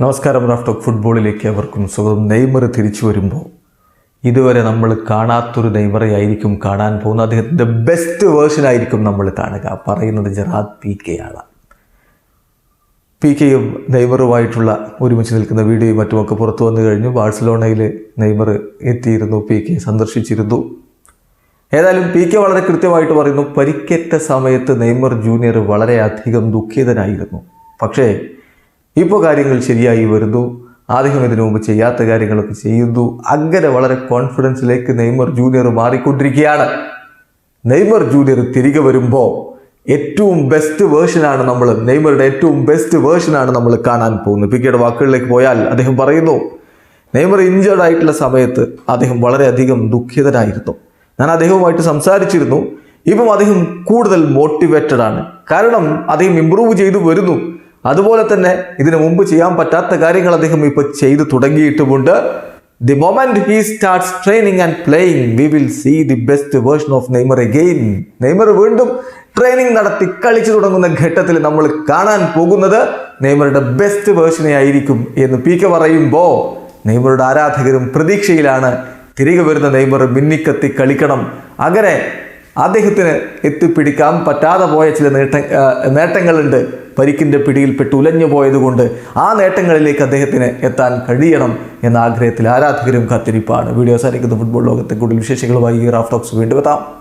നമസ്കാരം റാഫ്റ്റോക്ക് ഫുട്ബോളിലേക്ക് അവർക്കും സുഖം നെയ്മർ തിരിച്ചു വരുമ്പോൾ ഇതുവരെ നമ്മൾ കാണാത്തൊരു നെയ്മറെ ആയിരിക്കും കാണാൻ പോകുന്നത്. അദ്ദേഹത്തിന്റെ ബെസ്റ്റ് വേർഷൻ ആയിരിക്കും നമ്മൾ കാണുക. പറയുന്നത് ജറാദ് പി കെ ആണ് പി കെയും നെയ്മറുമായിട്ടുള്ള ഒരുമിച്ച് നിൽക്കുന്ന വീഡിയോയും മറ്റുമൊക്കെ പുറത്തു വന്നു കഴിഞ്ഞു. ബാഴ്സലോണയിൽ നെയ്മർ എത്തിയിരുന്നു പി കെ സന്ദർശിച്ചിരുന്നു. ഏതായാലും പി കെ വളരെ കൃത്യമായിട്ട് പറയുന്നു പരിക്കേറ്റ സമയത്ത് നെയ്മർ ജൂനിയർ വളരെയധികം ദുഃഖിതനായിരുന്നു. പക്ഷേ ഇപ്പോൾ കാര്യങ്ങൾ ശരിയായി വരുന്നു. ആദ്യം ഇതിനു മുമ്പ് ചെയ്യാത്ത കാര്യങ്ങളൊക്കെ ചെയ്യുന്നു. അങ്ങനെ വളരെ കോൺഫിഡൻസിലേക്ക് നെയ്മർ ജൂനിയർ മാറിക്കൊണ്ടിരിക്കുകയാണ്. നെയ്മർ ജൂനിയർ തിരികെ വരുമ്പോൾ ഏറ്റവും ബെസ്റ്റ് വേർഷനാണ് നമ്മൾ നെയ്മറുടെ ഏറ്റവും ബെസ്റ്റ് വേർഷനാണ് നമ്മൾ കാണാൻ പോകുന്നത്. പിക്കയുടെ വാക്കുകളിലേക്ക് പോയാൽ അദ്ദേഹം പറയുന്നു നെയ്മർ ഇഞ്ചേർഡ് ആയിട്ടുള്ള സമയത്ത് അദ്ദേഹം വളരെയധികം ദുഃഖിതനായിരുന്നു. ഞാൻ അദ്ദേഹവുമായിട്ട് സംസാരിച്ചിരുന്നു. ഇപ്പം അദ്ദേഹം കൂടുതൽ മോട്ടിവേറ്റഡ് ആണ്. കാരണം അദ്ദേഹം ഇമ്പ്രൂവ് ചെയ്തു വരുന്നു. അതുപോലെ തന്നെ ഇതിനു മുമ്പ് ചെയ്യാൻ പറ്റാത്ത കാര്യങ്ങൾ അദ്ദേഹം ഇപ്പോൾ ചെയ്തു തുടങ്ങിയിട്ടുമുണ്ട്. The moment he starts training and playing we will see the best version of Neymar again Neymar വീണ്ടും ട്രെയിനിങ് നടത്തി കളിച്ചു തുടങ്ങുന്ന ഘട്ടത്തിൽ നമ്മൾ കാണാൻ പോകുന്നത് നെയ്മറുടെ ബെസ്റ്റ് വേർഷനെ ആയിരിക്കും എന്ന് പി കെ പറയുമ്പോൾ നെയ്മറുടെ ആരാധകരും പ്രതീക്ഷയിലാണ് തിരികെ വരുന്ന നെയ്മർ മിന്നിക്കത്തി കളിക്കണം. അങ്ങനെ അദ്ദേഹത്തിന് എത്തിപ്പിടിക്കാൻ പറ്റാതെ പോയ ചില നേട്ട നേട്ടങ്ങളുണ്ട്. പരിക്കിന്റെ പിടിയിൽപ്പെട്ട് ഉലഞ്ഞു പോയതുകൊണ്ട് ആ നേട്ടങ്ങളിലേക്ക് അദ്ദേഹത്തിന് എത്താൻ കഴിയണം എന്ന ആഗ്രഹത്തിൽ ആരാധകരും കാത്തിരിപ്പാണ്. വീഡിയോ സാധിക്കുന്ന ഫുട്ബോൾ ലോകത്തെ കൂടുതൽ വിശേഷങ്ങളുമായി ഈ റാഫ്റ്റോക്സ് വീണ്ടും എത്താം.